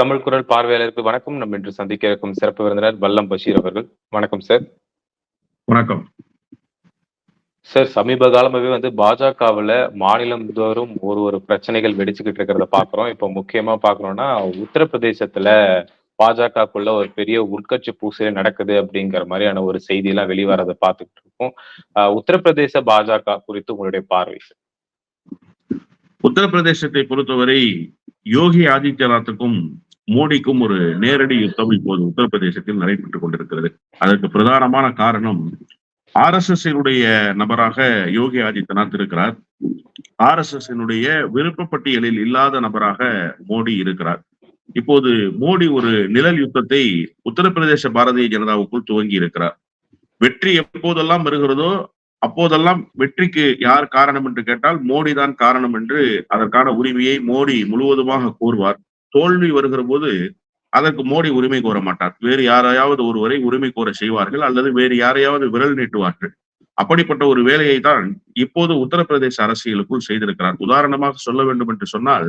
தமிழ் குரல் பார்வையாளருக்கு வணக்கம். நம்ம இன்று சந்திக்க இருக்கும் சிறப்பு விருந்தினர் வல்லம் பஷீர் அவர்கள். வணக்கம் சார். வணக்கம். சார் சமீப காலமாகவே வந்து பாஜகவுல மாநிலம் தோறும் ஒரு ஒரு பிரச்சனைகள் வெடிச்சுக்கிட்டு இருக்கிறத பாக்குறோம் இப்போ முக்கியமா பாக்குறோம்னா உத்தரப்பிரதேசத்துல பாஜகக்குள்ள ஒரு பெரிய உட்கட்சி பூசலே நடக்குது அப்படிங்கிற மாதிரியான ஒரு செய்தி எல்லாம் வெளிவரதை பார்த்துக்கிட்டு இருக்கோம். உத்தரப்பிரதேச பாஜக குறித்து உங்களுடைய பார்வை சார். உத்தரப்பிரதேசத்தை பொறுத்தவரை யோகி ஆதித்யநாத்துக்கும் மோடிக்கும் ஒரு நேரடி யுத்தம் இப்போது உத்தரப்பிரதேசத்தில் நடைபெற்றுக் கொண்டிருக்கிறது. அதற்கு பிரதானமான காரணம் ஆர் எஸ் எஸ் நபராக யோகி ஆதித்யநாத் இருக்கிறார். ஆர் எஸ் எஸ் விருப்பப்பட்டியலில் இல்லாத நபராக மோடி இருக்கிறார். இப்போது மோடி ஒரு நிழல் யுத்தத்தை உத்தரப்பிரதேச பாரதிய ஜனதாவுக்குள் துவங்கி இருக்கிறார். வெற்றி எப்போதெல்லாம் வருகிறதோ அப்போதெல்லாம் வெற்றிக்கு யார் காரணம் என்று கேட்டால் மோடி தான் காரணம் என்று அதற்கான உரிமையை மோடி முழுவதுமாக கூறுவார் தோல்வி வருகிற போது அதற்கு மோடி உரிமை கோர மாட்டார். வேறு யாரையாவது ஒருவரை உரிமை கோர செய்வார்கள் அல்லது வேறு யாரையாவது விரல் நீட்டுவார்கள். அப்படிப்பட்ட ஒரு வேலையை தான் இப்போது உத்தரப்பிரதேச அரசியலுக்குள் செய்திருக்கிறார். உதாரணமாக சொல்ல வேண்டும் என்று சொன்னால்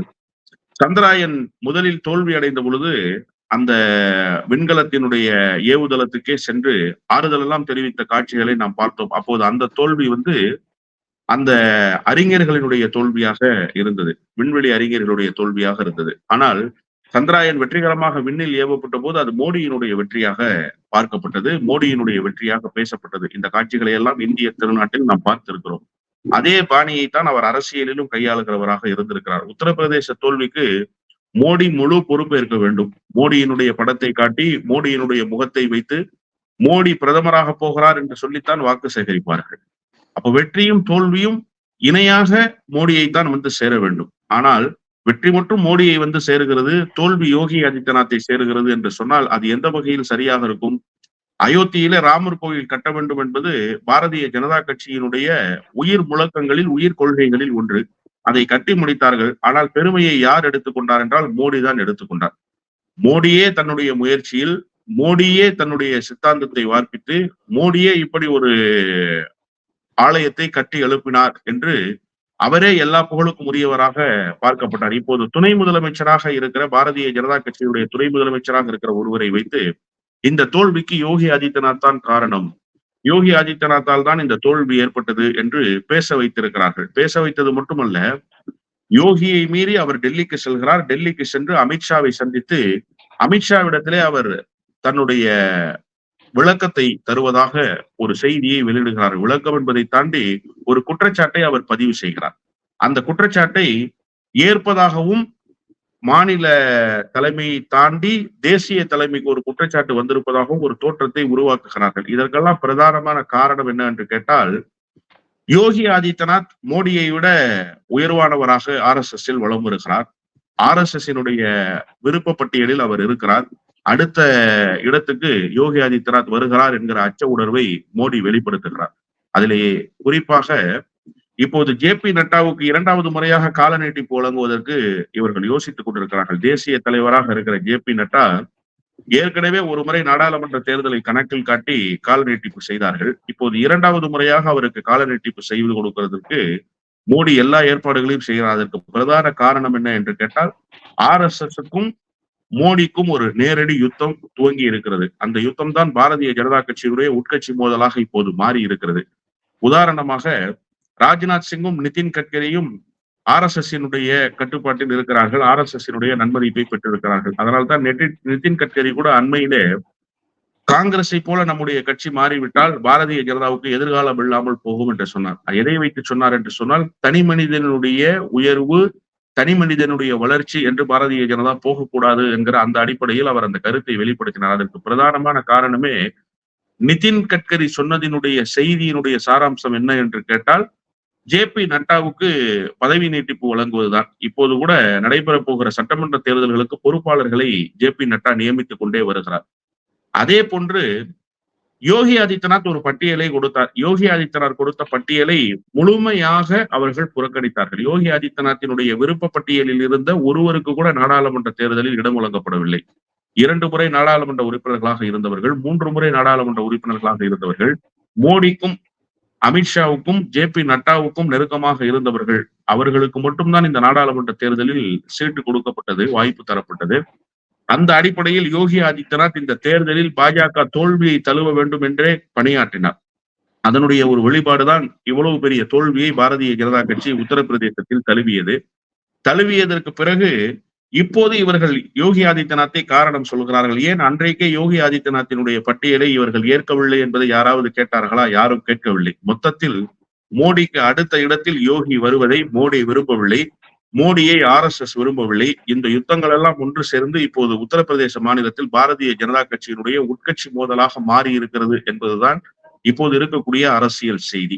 சந்திராயன் முதலில் தோல்வி அடைந்த பொழுது அந்த விண்கலத்தினுடைய ஏவுதளத்துக்கே சென்று ஆறுதல் எல்லாம் தெரிவித்த காட்சிகளை நாம் பார்த்தோம். அப்போது அந்த தோல்வி வந்து அந்த அறிஞர்களினுடைய தோல்வியாக இருந்தது. விண்வெளி அறிஞர்களுடைய தோல்வியாக இருந்தது. ஆனால் சந்திராயன் வெற்றிகரமாக விண்ணில் ஏவப்பட்ட போது அது மோடியினுடைய வெற்றியாக பார்க்கப்பட்டது. மோடியினுடைய வெற்றியாக பேசப்பட்டது. இந்த காட்சிகளை எல்லாம் இந்திய திருநாட்டில் நாம் பார்த்திருக்கிறோம். அதே பாணியைத்தான் அவர் அரசியலிலும் கையாளுகிறவராக இருந்திருக்கிறார். உத்தரப்பிரதேச தோல்விக்கு மோடி முழு பொறுப்பேற்க வேண்டும். மோடியினுடைய படத்தை காட்டி மோடியினுடைய முகத்தை வைத்து மோடி பிரதமராக போகிறார் என்று சொல்லித்தான் வாக்கு சேகரிப்பார்கள். அப்ப வெற்றியும் தோல்வியும் இணையாக மோடியை தான் வந்து சேர வேண்டும். ஆனால் வெற்றி மட்டும் மோடியை வந்து சேருகிறது தோல்வி யோகி ஆதித்யநாத்தை சேருகிறது என்று சொன்னால் அது எந்த வகையில் சரியாக இருக்கும்? அயோத்தியில ராமர் கோயில் கட்ட வேண்டும் என்பது பாரதிய ஜனதா கட்சியினுடைய உயிர் முழக்கங்களில் உயிர் கொள்கைகளில் ஒன்று. அதை கட்டி முடித்தார்கள். ஆனால் பெருமையை யார் எடுத்துக்கொண்டார் என்றால் மோடி தான் எடுத்துக்கொண்டார் மோடியே தன்னுடைய முயற்சியில் மோடியே தன்னுடைய சித்தாந்தத்தை வார்ப்பித்து மோடியே இப்படி ஒரு ஆலயத்தை கட்டி எழுப்பினார் என்று அவரே எல்லா புகழுக்கும் உரியவராக பார்க்கப்பட்டார். இப்போது துணை முதலமைச்சராக இருக்கிற பாரதிய ஜனதா கட்சியுடைய துணை முதலமைச்சராக இருக்கிற ஒருவரை வைத்து இந்த தோல்விக்கு யோகி ஆதித்யநாத் தான் காரணம். யோகி ஆதித்யநாத்தால் தான் இந்த தோல்வி ஏற்பட்டது என்று பேச வைத்திருக்கிறார்கள். பேச வைத்தது மட்டுமல்ல யோகியை மீறி அவர் டெல்லிக்கு செல்கிறார். டெல்லிக்கு சென்று அமித்ஷாவை சந்தித்து அமித்ஷாவிடத்திலே அவர் தன்னுடைய விளக்கத்தை தருவதாக ஒரு செய்தியை வெளியிடுகிறார் விளக்கம் என்பதை தாண்டி ஒரு குற்றச்சாட்டை அவர் பதிவு செய்கிறார். அந்த குற்றச்சாட்டை ஏற்பதாகவும் மாநில தலைமையை தாண்டி தேசிய தலைமைக்கு ஒரு குற்றச்சாட்டு வந்திருப்பதாகவும் ஒரு தோற்றத்தை உருவாக்குகிறார்கள். இதற்கெல்லாம் பிரதானமான காரணம் என்ன என்று கேட்டால் யோகி ஆதித்யநாத் மோடியை விட உயர்வானவராக ஆர் எஸ் எஸ் வளம் வருகிறார். ஆர் எஸ் எஸ் விருப்ப பட்டியலில் அவர் இருக்கிறார். அடுத்த இடத்துக்கு யோகி ஆதித்யநாத் வருகிறார் என்கிற அச்ச உணர்வை மோடி வெளிப்படுத்துகிறார். அதிலேயே குறிப்பாக இப்போது ஜே பி நட்டாவுக்கு இரண்டாவது முறையாக கால நீட்டிப்பு வழங்குவதற்கு இவர்கள் யோசித்துக் கொண்டிருக்கிறார்கள். தேசிய தலைவராக இருக்கிற ஜே பி நட்டா ஏற்கனவே ஒரு முறை நாடாளுமன்ற தேர்தலை கணக்கில் காட்டி கால நீட்டிப்பு செய்தார்கள். இப்போது இரண்டாவது முறையாக அவருக்கு கால நீட்டிப்பு செய்து கொடுக்கிறதுக்கு மோடி எல்லா ஏற்பாடுகளையும் செய்கிறார். அதற்கு பிரதான காரணம் என்ன என்று கேட்டால் ஆர் எஸ் எஸ்க்கும் மோடிக்கும் ஒரு நேரடி யுத்தம் துவங்கி இருக்கிறது. அந்த யுத்தம் தான் பாரதிய ஜனதா கட்சியினுடைய உட்கட்சி மோதலாக இப்போது மாறி இருக்கிறது. உதாரணமாக ராஜ்நாத் சிங்கும் நிதின் கட்கரியும் ஆர் எஸ் எஸ்னுடைய கட்டுப்பாட்டில் இருக்கிறார்கள். ஆர் எஸ் எஸ் நன்மதிப்பை பெற்றிருக்கிறார்கள். அதனால்தான் நிதின் கட்கரி கூட அண்மையிலே காங்கிரஸை போல நம்முடைய கட்சி மாறிவிட்டால் பாரதிய ஜனதாவுக்கு எதிர்காலம் இல்லாமல் போகும் என்று சொன்னார். எதை வைத்து சொன்னார் என்று சொன்னால் தனி மனிதனுடைய உயர்வு தனி மனிதனுடைய வளர்ச்சி என்று பாரதிய ஜனதா போகக்கூடாது என்கிற அந்த அடிப்படையில் அவர் அந்த கருத்தை வெளிப்படுத்தினார். அதற்கு பிரதானமான காரணமே நிதின் கட்கரி சொன்னதினுடைய செய்தியினுடைய சாராம்சம் என்ன என்று கேட்டால் ஜே பி நட்டாவுக்கு பதவி நீட்டிப்பு வழங்குவதுதான். இப்போது கூட நடைபெற போகிற சட்டமன்ற தேர்தல்களுக்கு பொறுப்பாளர்களை ஜே பி நட்டா நியமித்துக் கொண்டே வருகிறார். அதே போன்று யோகி ஆதித்யநாத் ஒரு பட்டியலை கொடுத்தார். யோகி ஆதித்யநாத் கொடுத்த பட்டியலை முழுமையாக அவர்கள் புறக்கணித்தார்கள். யோகி ஆதித்யநாத்தினுடைய விருப்ப பட்டியலில் இருந்த ஒருவருக்கு கூட நாடாளுமன்ற தேர்தலில் இடம் வழங்கப்படவில்லை. இரண்டு முறை நாடாளுமன்ற உறுப்பினர்களாக இருந்தவர்கள் மூன்று முறை நாடாளுமன்ற உறுப்பினர்களாக இருந்தவர்கள் மோடிக்கும் அமித்ஷாவுக்கும் ஜே பி நட்டாவுக்கும் நெருக்கமாக இருந்தவர்கள் அவர்களுக்கு மட்டும்தான் இந்த நாடாளுமன்ற தேர்தலில் சீட்டு கொடுக்கப்பட்டது வாய்ப்பு தரப்பட்டது. அந்த அடிப்படையில் யோகி ஆதித்யநாத் இந்த தேர்தலில் பாஜக தோல்வியை தழுவ வேண்டும் என்றே பணியாற்றினார். அதனுடைய ஒரு வெளிப்பாடுதான் இவ்வளவு பெரிய தோல்வியை பாரதிய ஜனதா கட்சி உத்தரப்பிரதேசத்தில் தழுவியது. தழுவியதற்கு பிறகு இப்போது இவர்கள் யோகி ஆதித்யநாத்தை காரணம் சொல்கிறார்கள். ஏன் அன்றைக்கே யோகி ஆதித்யநாத்தினுடைய பட்டியலை இவர்கள் ஏற்கவில்லை என்பதை யாராவது கேட்டார்களா? யாரும் கேட்கவில்லை. மொத்தத்தில் மோடிக்கு அடுத்த இடத்தில் யோகி வருவதை மோடி விரும்பவில்லை. மோடியை ஆர் எஸ் எஸ் விரும்பவில்லை. இந்த யுத்தங்கள் எல்லாம் ஒன்று சேர்ந்து இப்போது உத்தரப்பிரதேச மாநிலத்தில் பாரதிய ஜனதா கட்சியினுடைய உட்கட்சி மோதலாக மாறி இருக்கிறது என்பதுதான் இப்போது இருக்கக்கூடிய அரசியல் செய்தி.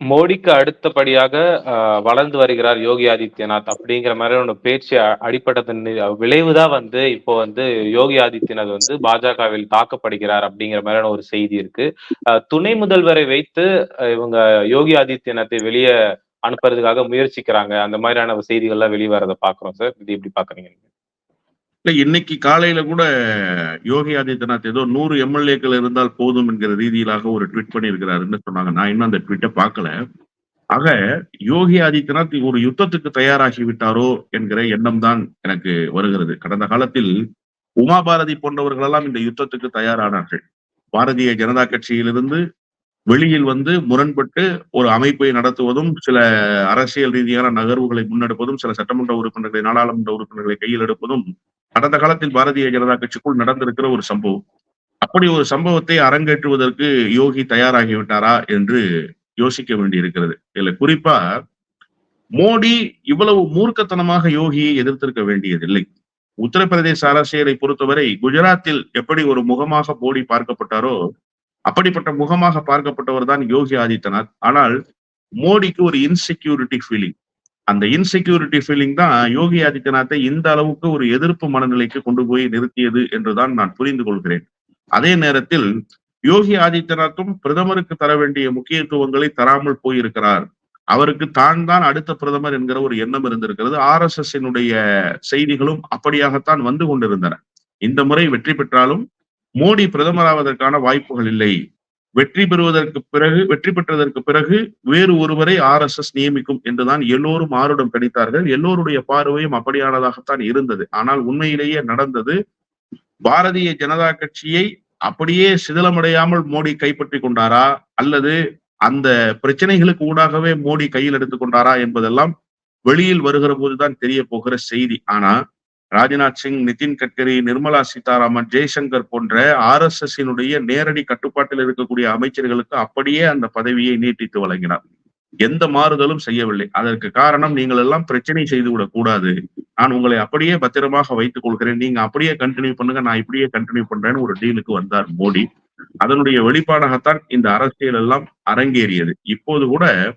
மோடிக்கு அடுத்தபடியாக ஆஹ், வளர்ந்து வருகிறார் யோகி ஆதித்யநாத் அப்படிங்கிற மாதிரியான பேச்சு அ- அடிப்பட்டதன் விளைவுதான் வந்து இப்போ வந்து யோகி ஆதித்யநாத் வந்து பாஜகவில் தாக்கப்படுகிறார் அப்படிங்கிற மாதிரியான ஒரு செய்தி இருக்கு. ஆஹ், துணை முதல்வரை வைத்து இவங்க யோகி ஆதித்யநாத்தை வெளியே அனுப்புறதுக்காக முயற்சிக்கிறாங்க. அந்த மாதிரியான செய்திகள்லாம் வெளிவரதை பாக்குறோம் சார். இது எப்படி பாக்குறீங்க நீங்க? இல்ல இன்னைக்கு காலையில கூட யோகி ஆதித்யநாத் ஏதோ நூறு எம்எல்ஏக்கள் இருந்தால் போதும் என்கிற ரீதியிலாக ஒரு ட்வீட் பண்ணியிருக்கிறாருன்னு சொன்னாங்க. நான் இன்னும் அந்த ட்வீட்டை பார்க்கல. ஆக யோகி ஆதித்யநாத் ஒரு யுத்தத்துக்கு தயாராகி விட்டாரோ என்கிற எண்ணம் தான் எனக்கு வருகிறது. கடந்த காலத்தில் உமா பாரதி இந்த யுத்தத்துக்கு தயாரானார்கள். பாரதிய ஜனதா கட்சியிலிருந்து வெளியில் வந்து முரண்பட்டு ஒரு அமைப்பை நடத்துவதும் சில அரசியல் ரீதியான நகர்வுகளை முன்னெடுப்பதும் சில சட்டமன்ற உறுப்பினர்களை நாடாளுமன்ற உறுப்பினர்களை கையில் எடுப்பதும் கடந்த காலத்தில் பாரதிய ஜனதா கட்சிக்குள் நடந்திருக்கிற ஒரு சம்பவம். அப்படி ஒரு சம்பவத்தை அரங்கேற்றுவதற்கு யோகி தயாராகிவிட்டாரா என்று யோசிக்க வேண்டியிருக்கிறது. இதுல குறிப்பா மோடி இவ்வளவு மூர்க்கத்தனமாக யோகியை எதிர்த்திருக்க வேண்டியதில்லை. உத்தரப்பிரதேச அரசியலை பொறுத்தவரை குஜராத்தில் எப்படி ஒரு முகமாக மோடி பார்க்கப்பட்டாரோ அப்படிப்பட்ட முகமாக பார்க்கப்பட்டவர் தான் யோகி ஆதித்யநாத். ஆனால் மோடிக்கு ஒரு இன்செக்யூரிட்டி ஃபீலிங் அந்த இன்செக்யூரிட்டி ஃபீலிங் தான் யோகி ஆதித்யநாத்தை இந்த அளவுக்கு ஒரு எதிர்ப்பு மனநிலைக்கு கொண்டு போய் நிறுத்தியது என்றுதான் நான் புரிந்து கொள்கிறேன். அதே நேரத்தில் யோகி ஆதித்யநாத்தும் பிரதமருக்கு தர வேண்டிய முக்கியத்துவங்களை தராமல் போயிருக்கிறார். அவருக்கு தான் தான் அடுத்த பிரதமர் என்கிற ஒரு எண்ணம் இருந்திருக்கிறது. ஆர் எஸ் எஸ் செய்திகளும் அப்படியாகத்தான் வந்து கொண்டிருந்தன. இந்த முறை வெற்றி பெற்றாலும் மோடி பிரதமராவதற்கான வாய்ப்புகள் இல்லை. வெற்றி பெறுவதற்கு பிறகு வெற்றி பெற்றதற்கு பிறகு வேறு ஒருவரை ஆர் எஸ் எஸ் நியமிக்கும் என்றுதான் எல்லோரும் ஆருடம் கணித்தார்கள். எல்லோருடைய பார்வையும் அப்படியானதாகத்தான் இருந்தது. ஆனால் உண்மையிலேயே நடந்தது. பாரதிய ஜனதா கட்சியை அப்படியே சிதிலமடையாமல் மோடி கைப்பற்றி கொண்டாரா? அல்லது அந்த பிரச்சனைகளுக்கு ஊடாகவே மோடி கையில் எடுத்துக்கொண்டாரா என்பதெல்லாம் வெளியில் வருகிற போதுதான் தெரிய போகிற செய்தி. ஆனா ராஜ்நாத் சிங் நிதின் கட்கரி நிர்மலா சீதாராமன் ஜெய்சங்கர் போன்ற ஆர் எஸ் எஸ் நேரடி கட்டுப்பாட்டில் இருக்கக்கூடிய அமைச்சர்களுக்கு அப்படியே அந்த பதவியை நீட்டித்து வழங்கினார். எந்த மாறுதலும் செய்யவில்லை. அதற்கு காரணம் நீங்கள் எல்லாம் பிரச்சனை செய்து விடக் கூடாது. நான் உங்களை அப்படியே பத்திரமாக வைத்துக் கொள்கிறேன். நீங்க அப்படியே கண்டினியூ பண்ணுங்க. நான் இப்படியே கண்டினியூ பண்றேன்னு ஒரு டீலுக்கு வந்தார் மோடி. அதனுடைய வெளிப்பாடாகத்தான் இந்த அரசியல் எல்லாம் அரங்கேறியது. இப்போது கூட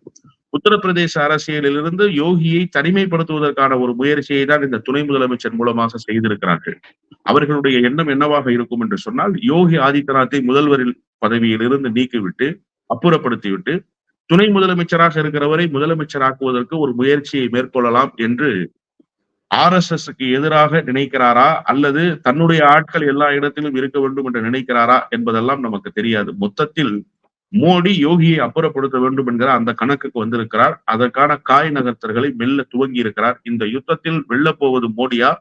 உத்தரப்பிரதேச அரசியலிலிருந்து யோகியை தனிமைப்படுத்துவதற்கான ஒரு முயற்சியை தான் இந்த துணை முதலமைச்சர் மூலமாக செய்திருக்கிறார்கள். அவர்களுடைய எண்ணம் என்னவாக இருக்கும் என்று சொன்னால் யோகி ஆதித்யநாத்தை முதல்வரில் பதவியிலிருந்து நீக்கிவிட்டு அப்புறப்படுத்திவிட்டு துணை முதலமைச்சராக இருக்கிறவரை முதலமைச்சராக்குவதற்கு ஒரு முயற்சியை மேற்கொள்ளலாம் என்று ஆர் எஸ் எஸ்க்கு எதிராக நினைக்கிறாரா? அல்லது தன்னுடைய ஆட்கள் எல்லா இடத்திலும் இருக்க வேண்டும் என்று நினைக்கிறாரா? என்பதெல்லாம் நமக்கு தெரியாது. மொத்தத்தில் மோடி யோகியை அப்புறப்படுத்த வேண்டும் என்கிற அந்த கணக்குக்கு வந்திருக்கிறார். அதற்கான காய் நகர்த்தர்களை மெல்ல துவங்கி இருக்கிறார். இந்த யுத்தத்தில் வெல்ல போவது மோடியா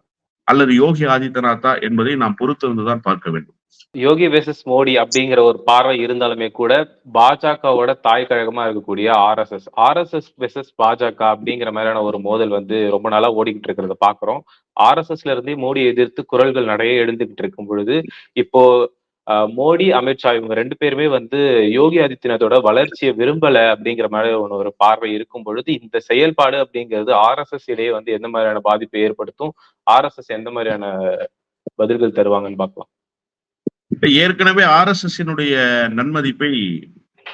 அல்லது யோகி ஆதித்யநாத்தா என்பதை நாம் பொறுத்திருந்துதான் பார்க்க வேண்டும். யோகி வெர்சஸ் மோடி அப்படிங்கிற ஒரு பார்வை இருந்தாலுமே கூட பாஜகவோட தாய் கழகமா இருக்கக்கூடிய ஆர்எஸ்எஸ் ஆர்எஸ்எஸ் வெர்சஸ் பாஜக அப்படிங்கிற மாதிரியான ஒரு மோதல் வந்து ரொம்ப நாளா ஓடிக்கிட்டு இருக்கிறத பாக்குறோம். ஆர்எஸ்எஸ்ல இருந்தே மோடி எதிர்த்து குரல்கள் நிறைய எழுந்துகிட்டு இருக்கும் பொழுது இப்போ மோடி அமித்ஷா இவங்க ரெண்டு பேருமே வந்து யோகி ஆதித்யநாத்தோட வளர்ச்சியை விரும்பல அப்படிங்கிற மாதிரி ஒன்று ஒரு பார்வை இருக்கும் பொழுது இந்த செயல்பாடு அப்படிங்கிறது ஆர்எஸ்எஸ் இடையே வந்து எந்த மாதிரியான பாதிப்பை ஏற்படுத்தும்? ஆர்எஸ்எஸ் எந்த மாதிரியான பதில்கள் தருவாங்கன்னு பார்க்கலாம். ஏற்கனவே ஆர் எஸ் எஸ் நன்மதிப்பை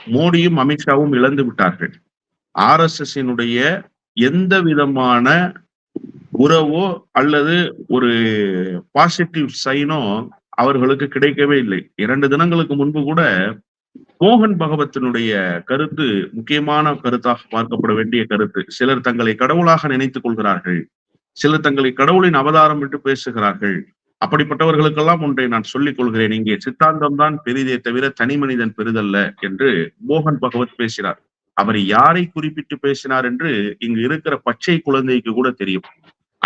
மோடியும் அமித்ஷாவும் இழந்து விட்டார்கள். ஆர் எஸ் எஸ் எந்த விதமான உறவோ அல்லது ஒரு பாசிட்டிவ் சைனோ அவர்களுக்கு கிடைக்கவே இல்லை. இரண்டு தினங்களுக்கு முன்பு கூட மோகன் பகவத்தினுடைய கருத்து முக்கியமான கருத்தாக பார்க்கப்பட வேண்டிய கருத்து. சிலர் தங்களை கடவுளாக நினைத்துக் கொள்கிறார்கள். சிலர் தங்களை கடவுளின் அவதாரம் விட்டு பேசுகிறார்கள். அப்படிப்பட்டவர்களுக்கெல்லாம் ஒன்றை நான் சொல்லிக் கொள்கிறேன். இங்கே சித்தாந்தம் தான் பெரிதே தவிர தனி மனிதன் பெரிதல்ல என்று மோகன் பகவத் பேசினார். அவர் யாரை குறிப்பிட்டு பேசினார் என்று இங்கு இருக்கிற பச்சை குழந்தைக்கு கூட தெரியும்.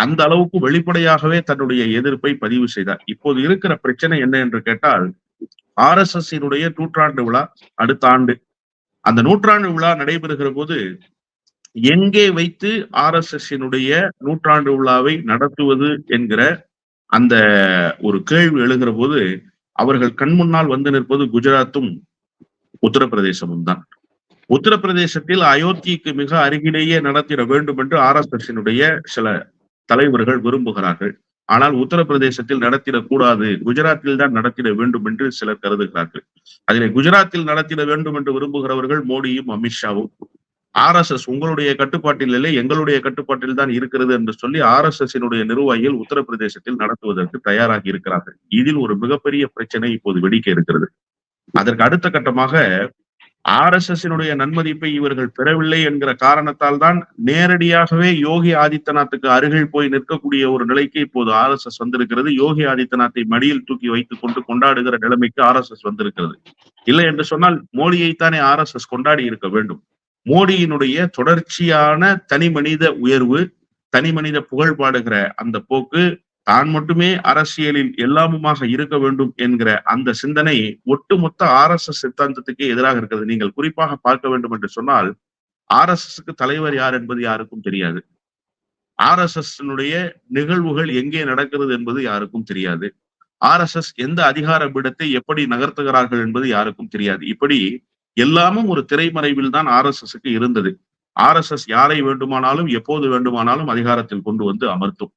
அந்த அளவுக்கு வெளிப்படையாகவே தன்னுடைய எதிர்ப்பை பதிவு செய்தார். இப்போது இருக்கிற பிரச்சனை என்ன என்று கேட்டால் ஆர் எஸ் எஸ் நூற்றாண்டு விழா அடுத்த ஆண்டு. அந்த நூற்றாண்டு விழா நடைபெறுகிற போது எங்கே வைத்து ஆர் எஸ் எஸ் நூற்றாண்டு விழாவை நடத்துவது என்கிற அந்த ஒரு கேள்வி எழுகிற போது அவர்கள் கண் முன்னால் வந்து நிற்பது குஜராத்தும் உத்தரப்பிரதேசமும் தான். உத்தரப்பிரதேசத்தில் அயோத்திக்கு மிக அருகிலேயே நடத்திட வேண்டும் என்று ஆர் எஸ் எஸ் சில தலைவர்கள் விரும்புகிறார்கள். ஆனால் உத்தரப்பிரதேசத்தில் நடத்திடக்கூடாது. குஜராத்தில் தான் நடத்திட வேண்டும் என்று சிலர் கருதுகிறார்கள். அதிலே குஜராத்தில் நடத்திட வேண்டும் என்று விரும்புகிறவர்கள் மோடியும் அமித்ஷாவும். ஆர் எஸ் எஸ் உங்களுடைய கட்டுப்பாட்டில் இல்லை எங்களுடைய கட்டுப்பாட்டில் தான் இருக்கிறது என்று சொல்லி ஆர் எஸ் எஸ் நிர்வாகிகள் உத்தரப்பிரதேசத்தில் நடத்துவதற்கு தயாராகி இருக்கிறார்கள். இதில் ஒரு மிகப்பெரிய பிரச்சனை இப்போது வெடிக்க இருக்கிறது. அதற்கு அடுத்த கட்டமாக ஆர் எஸ் எஸ் நன்மதிப்பை இவர்கள் பெறவில்லை என்கிற காரணத்தால் தான் நேரடியாகவே யோகி ஆதித்யநாத்துக்கு அருகில் போய் நிற்கக்கூடிய ஒரு நிலைக்கு இப்போது ஆர் எஸ் எஸ் வந்திருக்கிறது. யோகி ஆதித்யநாத்தை மடியில் தூக்கி வைத்துக் கொண்டு கொண்டாடுகிற நிலைமைக்கு ஆர் எஸ் எஸ் வந்திருக்கிறது. இல்லை என்று சொன்னால் மோடியைத்தானே ஆர் எஸ் எஸ் கொண்டாடி இருக்க வேண்டும். மோடியினுடைய தொடர்ச்சியான தனி மனித உயர்வு தனி மனித புகழ் பாடுகிற அந்த போக்கு தான் மட்டுமே அரசியலில் எல்லாமுமாக இருக்க வேண்டும் என்கிற அந்த சிந்தனை ஒட்டுமொத்த ஆர் எஸ் எஸ் சித்தாந்தத்துக்கு எதிராக இருக்கிறது. நீங்கள் குறிப்பாக பார்க்க வேண்டும் என்று சொன்னால் ஆர் எஸ் எஸ்க்கு தலைவர் யார் என்பது யாருக்கும் தெரியாது. ஆர் எஸ் எஸ் நிகழ்வுகள் எங்கே நடக்கிறது என்பது யாருக்கும் தெரியாது. ஆர் எஸ் எஸ் எந்த அதிகார பீடத்தை எப்படி நகர்த்துகிறார்கள் என்பது யாருக்கும் தெரியாது. இப்படி எல்லாமும் ஒரு திரைமறைவில் தான் ஆர் எஸ் எஸ்க்கு இருந்தது. ஆர் எஸ் எஸ் யாரை வேண்டுமானாலும் எப்போது வேண்டுமானாலும் அதிகாரத்தில் கொண்டு வந்து அமர்த்தும்.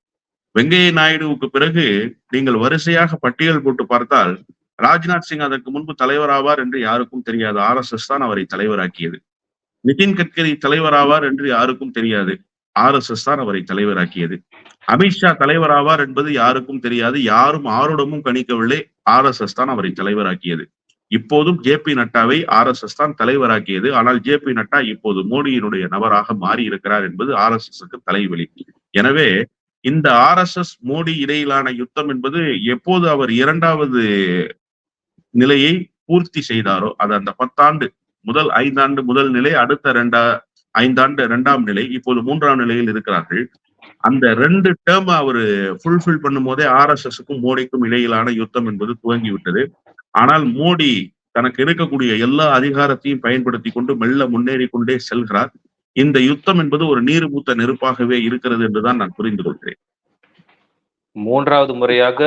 வெங்கைய நாயுடுவுக்கு பிறகு நீங்கள் வரிசையாக பட்டியல் போட்டு பார்த்தால் ராஜ்நாத் சிங் அதற்கு முன்பு தலைவராவார் என்று யாருக்கும் தெரியாது. ஆர் எஸ் எஸ் தான் அவரை தலைவராக்கியது. நிதின் கட்கரி தலைவராவார் என்று யாருக்கும் தெரியாது. ஆர் எஸ் எஸ் தான் அவரை தலைவராக்கியது. அமித்ஷா தலைவராவார் என்பது யாருக்கும் தெரியாது. யாரும் ஆருடமும் கணிக்கவில்லை. ஆர் எஸ் எஸ் தான் அவரை தலைவராக்கியது. இப்போதும் ஜே பி நட்டாவை ஆர் எஸ் எஸ் தான் தலைவராக்கியது. ஆனால் ஜே பி நட்டா இப்போது மோடியினுடைய நபராக மாறி இருக்கிறார் என்பது ஆர் எஸ் எஸ்க்கு தலைவலி. எனவே இந்த ஆர் எஸ் எஸ் மோடி இடையிலான யுத்தம் என்பது எப்போது அவர் இரண்டாவது நிலையை பூர்த்தி செய்தாரோ அது அந்த பத்தாண்டு முதல் ஐந்தாண்டு முதல் நிலை அடுத்த ரெண்டா ஐந்தாண்டு இரண்டாம் நிலை இப்போது மூன்றாம் நிலையில் இருக்கிறார்கள். அந்த ரெண்டு டேர்ம் அவரு ஃபுல்ஃபில் பண்ணும் போதே ஆர் எஸ் எஸ்க்கும் மோடிக்கும் இடையிலான யுத்தம் என்பது துவங்கி விட்டது ஆனால் மோடி தனக்கு இருக்கக்கூடிய எல்லா அதிகாரத்தையும் பயன்படுத்தி கொண்டு மெல்ல முன்னேறி கொண்டே செல்கிறார். இந்த யுத்தம் என்பது ஒரு நீர்மூத்த நெருப்பாகவே இருக்கிறது என்றுதான் நான் புரிந்து கொள்கிறேன். மூன்றாவது முறையாக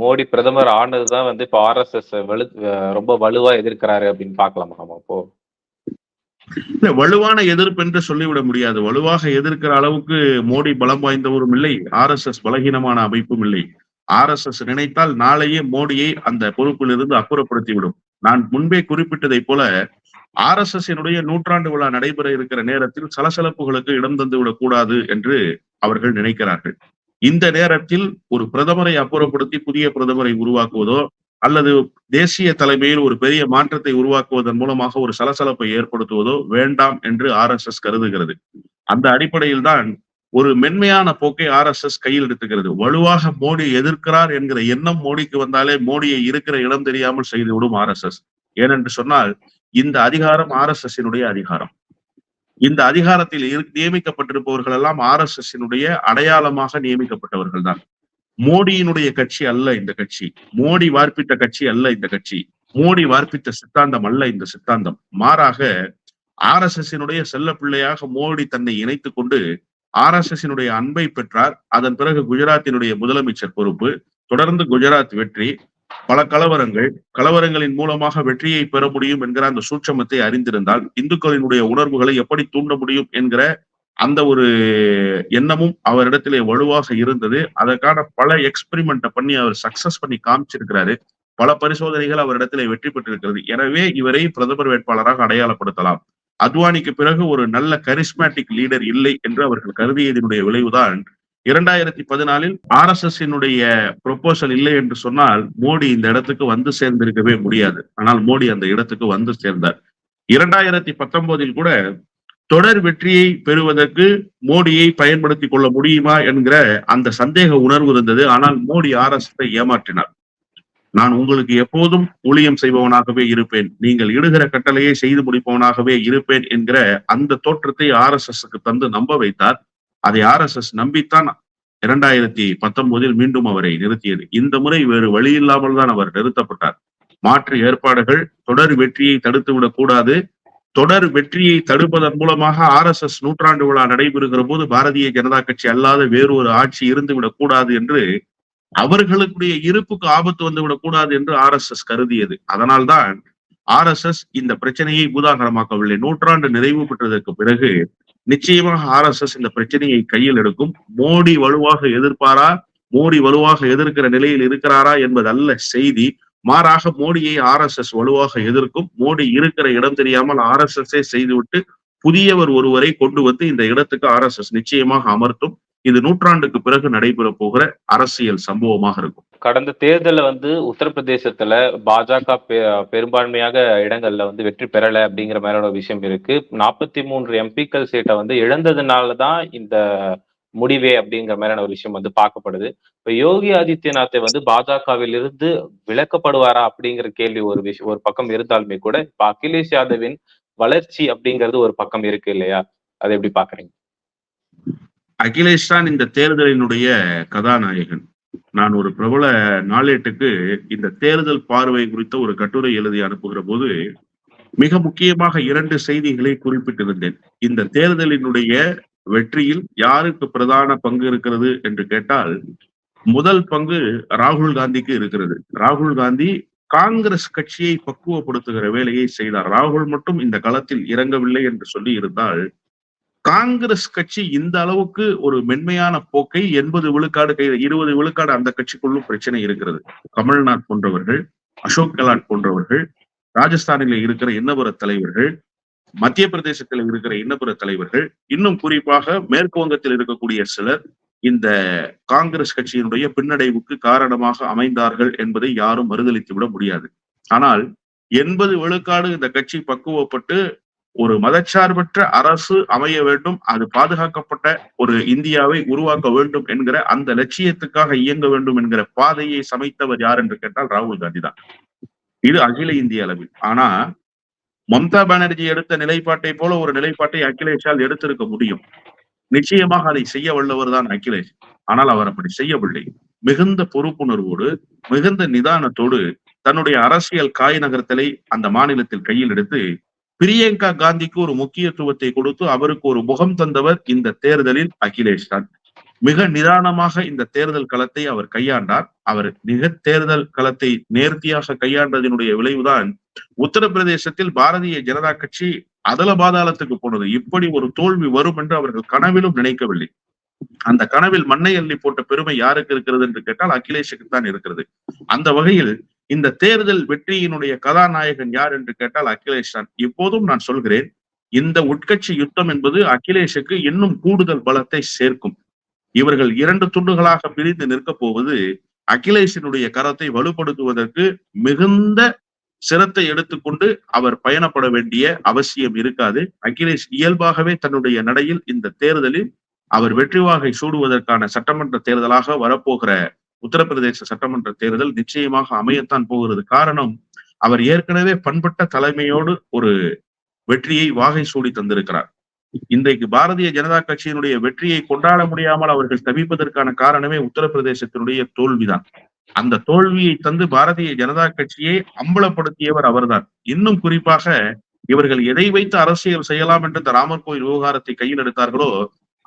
மோடி பிரதமர் ஆனதுதான் வந்து இப்ப ஆர் எஸ் எஸ் வலு ரொம்ப வலுவா எதிர்க்கிறாரு அப்படின்னு பாக்கலாமா அப்போ இல்ல வலுவான எதிர்ப்பு என்று சொல்லிவிட முடியாது. வலுவாக எதிர்க்கிற அளவுக்கு மோடி பலம் வாய்ந்தவரும் இல்லை. ஆர் எஸ் எஸ் பலகீனமான அமைப்பும் இல்லை. ஆர் எஸ் எஸ் நினைத்தால் நாளையே மோடியை அந்த பொறுப்பில் இருந்து அப்புறப்படுத்தி விடும் நான் முன்பே குறிப்பிட்டதை போல ஆர் எஸ் எஸ் நூற்றாண்டு விழா நடைபெற இருக்கிற நேரத்தில் சலசலப்புகளுக்கு இடம் தந்து விடக்கூடாது என்று அவர்கள் நினைக்கிறார்கள். இந்த நேரத்தில் ஒரு பிரதமரை அப்புறப்படுத்தி புதிய பிரதமரை உருவாக்குவதோ அல்லது தேசிய தலைமையில் ஒரு பெரிய மாற்றத்தை உருவாக்குவதன் மூலமாக ஒரு சலசலப்பை ஏற்படுத்துவதோ வேண்டாம் என்று ஆர் எஸ் எஸ் கருதுகிறது. அந்த அடிப்படையில் தான் ஒரு மென்மையான போக்கை ஆர் எஸ் எஸ் கையில் எடுத்துக்கிறது. வலுவாக மோடி எதிர்க்கிறார் என்கிற எண்ணம் மோடிக்கு வந்தாலே மோடியை இருக்கிற இடம் தெரியாமல் செய்துவிடும் ஆர் எஸ் எஸ் ஏனென்று சொன்னால் இந்த அதிகாரம் ஆர் எஸ் எஸ்னுடைய அதிகாரம். இந்த அதிகாரத்தில் நியமிக்கப்பட்டிருப்பவர்கள் எல்லாம் ஆர் எஸ் எஸ் அடையாளமாக நியமிக்கப்பட்டவர்கள் தான் மோடியினுடைய கட்சி அல்ல இந்த கட்சி. மோடி வார்ப்பித்த கட்சி அல்ல இந்த கட்சி. மோடி வார்ப்பித்த சித்தாந்தம் அல்ல இந்த சித்தாந்தம். மாறாக ஆர் எஸ் எஸ் செல்ல பிள்ளையாக மோடி தன்னை இணைத்துக் கொண்டு ஆர் எஸ் எஸ் அன்பை பெற்றார். அதன் பிறகு குஜராத்தினுடைய முதலமைச்சர் பொறுப்பு. தொடர்ந்து குஜராத் வெற்றி. பல கலவரங்கள் கலவரங்களின் மூலமாக வெற்றியை பெற முடியும் என்கிற அந்த சூட்சமத்தை அறிந்திருந்தால் இந்துக்களினுடைய உணர்வுகளை எப்படி தூண்ட முடியும் என்கிற அந்த ஒரு எண்ணமும் அவரிடத்திலே வலுவாக இருந்தது. அதற்கான பல எக்ஸ்பெரிமெண்ட்டை பண்ணி அவர் சக்சஸ் பண்ணி காமிச்சிருக்கிறாரு. பல பரிசோதனைகள் அவரிடத்திலே வெற்றி பெற்றிருக்கிறது. எனவே இவரை பிரதமர் வேட்பாளராக அடையாளப்படுத்தலாம். அத்வானிக்கு பிறகு ஒரு நல்ல கரிஸ்மேட்டிக் லீடர் இல்லை என்று அவர்கள் கருதியதனுடைய விளைவுதான் இரண்டாயிரத்தி பதினாலில் ஆர் எஸ் எஸ் ப்ரொபோசல் இல்லை என்று சொன்னால் மோடி இந்த இடத்துக்கு வந்து சேர்ந்திருக்கவே முடியாது. ஆனால் மோடி அந்த இடத்துக்கு வந்து சேர்ந்தார். இரண்டாயிரத்தி பத்தொன்பதில் கூட தொடர் வெற்றியை பெறுவதற்கு மோடியை பயன்படுத்தி கொள்ள முடியுமா என்கிற அந்த சந்தேக உணர்வு இருந்தது. ஆனால் மோடி ஆர் எஸ் ஏமாற்றினார். நான் உங்களுக்கு எப்போதும் ஊழியம் செய்பவனாகவே இருப்பேன். நீங்கள் இடுகிற கட்டளையை செய்து முடிப்பவனாகவே இருப்பேன் என்கிற அந்த தோற்றத்தை ஆர் எஸ் எஸ்க்கு தந்து நம்ப வைத்தார். அதை ஆர் எஸ் எஸ் நம்பித்தான் இரண்டாயிரத்தி பத்தொன்பதில் மீண்டும் அவரை நிறுத்தியது. இந்த முறை வேறு வழி இல்லாமல் தான் அவர் நிறுத்தப்பட்டார். மாற்று ஏற்பாடுகள் தொடர் வெற்றியை தடுத்து விடக்கூடாது தொடர் வெற்றியை தடுப்பதன் மூலமாக ஆர் எஸ் எஸ் நூற்றாண்டு விழா நடைபெறுகிற போது பாரதிய ஜனதா கட்சி அல்லாத வேறு ஒரு ஆட்சி இருந்து விடக்கூடாது என்று அவர்களுடைய இருப்புக்கு ஆபத்து வந்து விடக்கூடாது என்று ஆர் எஸ் எஸ் கருதியது. அதனால்தான் ஆர் எஸ் எஸ் இந்த பிரச்சனையை பூதாகரமாக்கவில்லை. நூற்றாண்டு நிறைவு பெற்றதற்கு பிறகு நிச்சயமாக ஆர் எஸ் எஸ் இந்த பிரச்சனையை கையில் எடுக்கும். மோடி வலுவாக எதிர்ப்பாரா? மோடி வலுவாக எதிர்க்கிற நிலையில் இருக்கிறாரா என்பது அல்ல செய்தி. மாறாக மோடியை ஆர் எஸ் எஸ் வலுவாக எதிர்க்கும். மோடி இருக்கிற இடம் தெரியாமல் ஆர் எஸ் எஸ் செய்துவிட்டு புதியவர் ஒருவரை கொண்டு வந்து இந்த இடத்துக்கு ஆர் எஸ் எஸ் நிச்சயமாக அமர்த்தும். இது நூற்றாண்டுக்கு பிறகு நடைபெற போகிற அரசியல் சம்பவமாக இருக்கும். கடந்த தேர்தலில் வந்து உத்தரப்பிரதேசத்துல பாஜக பெ- பெரும்பான்மையாக இடங்கள்ல வந்து வெற்றி பெறல அப்படிங்கிற மாதிரியான விஷயம் இருக்கு. நாற்பத்தி மூன்று எம்பிக்கள் சீட்டை வந்து இழந்ததுனால தான் இந்த முடிவே அப்படிங்கிற மாதிரியான ஒரு விஷயம் வந்து பார்க்கப்படுது. இப்ப யோகி ஆதித்யநாத்தை வந்து பாஜகவில் இருந்து விலக்கப்படுவாரா அப்படிங்கிற கேள்வி ஒரு விஷயம் ஒரு பக்கம் இருந்தாலுமே கூட இப்ப அகிலேஷ் யாதவின் வளர்ச்சி அப்படிங்கிறது ஒரு பக்கம் இருக்கு இல்லையா? அதை எப்படி பாக்குறீங்க அகிலேஷ் தான் இந்த தேர்தலினுடைய கதாநாயகன். நான் ஒரு பிரபல நாளேட்டுக்கு இந்த தேர்தல் பார்வை குறித்த ஒரு கட்டுரை எழுதி அனுப்புகிற போது மிக முக்கியமாக இரண்டு செய்திகளை குறிப்பிட்டிருந்தேன். இந்த தேர்தலினுடைய வெற்றியில் யாருக்கு பிரதான பங்கு இருக்கிறது என்று கேட்டால் முதல் பங்கு ராகுல் காந்திக்கு இருக்கிறது. ராகுல் காந்தி காங்கிரஸ் கட்சியை பக்குவப்படுத்துகிற வேலையை செய்தார். ராகுல் மட்டும் இந்த களத்தில் இறங்கவில்லை என்று சொல்லி இருந்தால் காங்கிரஸ் கட்சி இந்த அளவுக்கு ஒரு மென்மையான போக்கை எண்பது விழுக்காடு கை இருபது விழுக்காடு அந்த கட்சிக்குள்ளும் பிரச்சனை இருக்கிறது. கமல்நாத் போன்றவர்கள் அசோக் கெலாட் போன்றவர்கள் ராஜஸ்தானில் இருக்கிற இன்னபுற தலைவர்கள் மத்திய பிரதேசத்தில் இருக்கிற இன்னபுற தலைவர்கள் இன்னும் குறிப்பாக மேற்கு வங்கத்தில் இருக்கக்கூடிய சிலர் இந்த காங்கிரஸ் கட்சியினுடைய பின்னடைவுக்கு காரணமாக அமைந்தார்கள் என்பதை யாரும் மறுதளித்து விட முடியாது. ஆனால் எண்பது விழுக்காடு இந்த கட்சி பக்குவப்பட்டு ஒரு மதச்சார்பற்ற அரசு அமைய வேண்டும் அது பாதுகாக்கப்பட்ட ஒரு இந்தியாவை உருவாக்க வேண்டும் என்கிற அந்த லட்சியத்துக்காக இயங்க வேண்டும் என்கிற பாதையை சமைத்தவர் யார் என்று கேட்டால் ராகுல் காந்தி தான் இது அகில இந்திய அளவில். ஆனா மம்தா பானர்ஜி எடுத்த நிலைப்பாட்டை போல ஒரு நிலைப்பாட்டை அகிலேஷால் எடுத்திருக்க முடியும். நிச்சயமாக அதை செய்ய வல்லவர் தான் அகிலேஷ். ஆனால் அவர் அப்படி செய்யவில்லை. மிகுந்த பொறுப்புணர்வோடு மிகுந்த நிதானத்தோடு தன்னுடைய அரசியல் காய் நகர்த்தலை அந்த மாநிலத்தில் கையில் எடுத்து பிரியங்கா காந்திக்கு ஒரு முக்கியத்துவத்தை கொடுத்து அவருக்கு ஒரு முகம் தந்தவர் இந்த தேர்தலில் அகிலேஷ் தான். மிக நிதானமாக இந்த தேர்தல் களத்தை அவர் கையாண்டார். அவர் மிக தேர்தல் களத்தை நேர்த்தியாக கையாண்டதினுடைய விளைவுதான் உத்தரப்பிரதேசத்தில் பாரதிய ஜனதா கட்சி அதல பாதாளத்துக்கு போனது. இப்படி ஒரு தோல்வி வரும் என்று அவர்கள் கனவிலும் நினைக்கவில்லை. அந்த கனவில் மண்ணை அள்ளி போட்ட பெருமை யாருக்கு இருக்கிறது என்று கேட்டால் அகிலேஷுக்கு தான் இருக்கிறது. அந்த வகையில் இந்த தேர்தல் வெற்றியினுடைய கதாநாயகன் யார் என்று கேட்டால் அகிலேஷ் தான். இப்போதும் நான் சொல்கிறேன் இந்த உட்கட்சி யுத்தம் என்பது அகிலேஷுக்கு இன்னும் கூடுதல் பலத்தை சேர்க்கும். இவர்கள் இரண்டு துண்டுகளாக பிரிந்து நிற்கப் போவது அகிலேஷினுடைய கரத்தை வலுப்படுத்துவதற்கு மிகுந்த சிரத்தை எடுத்துக்கொண்டு அவர் பயணப்பட வேண்டிய அவசியம் இருக்காது. அகிலேஷ் இயல்பாகவே தன்னுடைய நடையில் இந்த தேர்தலில் அவர் வெற்றி வாகை சூடுவதற்கான சட்டமன்ற தேர்தலாக வரப்போகிற உத்தரப்பிரதேச சட்டமன்ற தேர்தல் நிச்சயமாக அமையத்தான் போகிறது. காரணம் அவர் ஏற்கனவே பண்பட்ட தலைமையோடு ஒரு வெற்றியை வாகை சூடி தந்திருக்கிறார். இன்றைக்கு பாரதிய ஜனதா கட்சியினுடைய வெற்றியை கொண்டாட முடியாமல் அவர்கள் தவிப்பதற்கான காரணமே உத்தரப்பிரதேசத்தினுடைய தோல்விதான். அந்த தோல்வியை தந்து பாரதிய ஜனதா கட்சியை அம்பலப்படுத்தியவர் அவர்தான். இன்னும் குறிப்பாக இவர்கள் எதை வைத்து அரசியல் செய்யலாம் என்று இந்த ராமர் கோயில் விவகாரத்தை கையில் எடுத்தார்களோ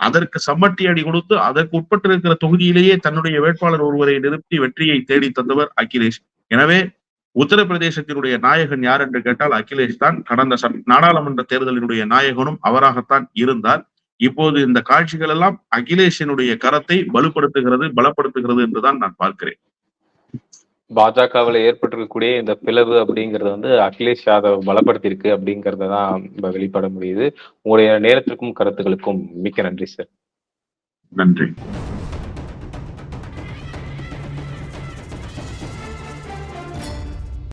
அதற்கு சம்மட்டி அடி கொடுத்து அதற்கு உட்பட்டிருக்கிற தொகுதியிலேயே தன்னுடைய வேட்பாளர் ஒருவரை நிறுத்தி வெற்றியை தேடி தந்தவர் அகிலேஷ். எனவே உத்தரப்பிரதேசத்தினுடைய நாயகன் யார் என்று கேட்டால் அகிலேஷ் தான். கடந்த நாடாளுமன்ற தேர்தலினுடைய நாயகனும் அவராகத்தான் இருந்தார். இப்போது இந்த காட்சிகள் எல்லாம் அகிலேஷினுடைய கரத்தை வலுப்படுத்துகிறது பலப்படுத்துகிறது என்றுதான் நான் பார்க்கிறேன். பாஜகவில் ஏற்பட்டிருக்கக்கூடிய இந்த பிளவு அப்படிங்கறது வந்து அகிலேஷ் யாதவ் பலப்படுத்தியிருக்கு அப்படிங்கிறத தான் நம்ம வெளிப்பட முடியுது. உங்களுடைய நேரத்திற்கும் கருத்துக்களுக்கும் மிக்க நன்றி சார். நன்றி.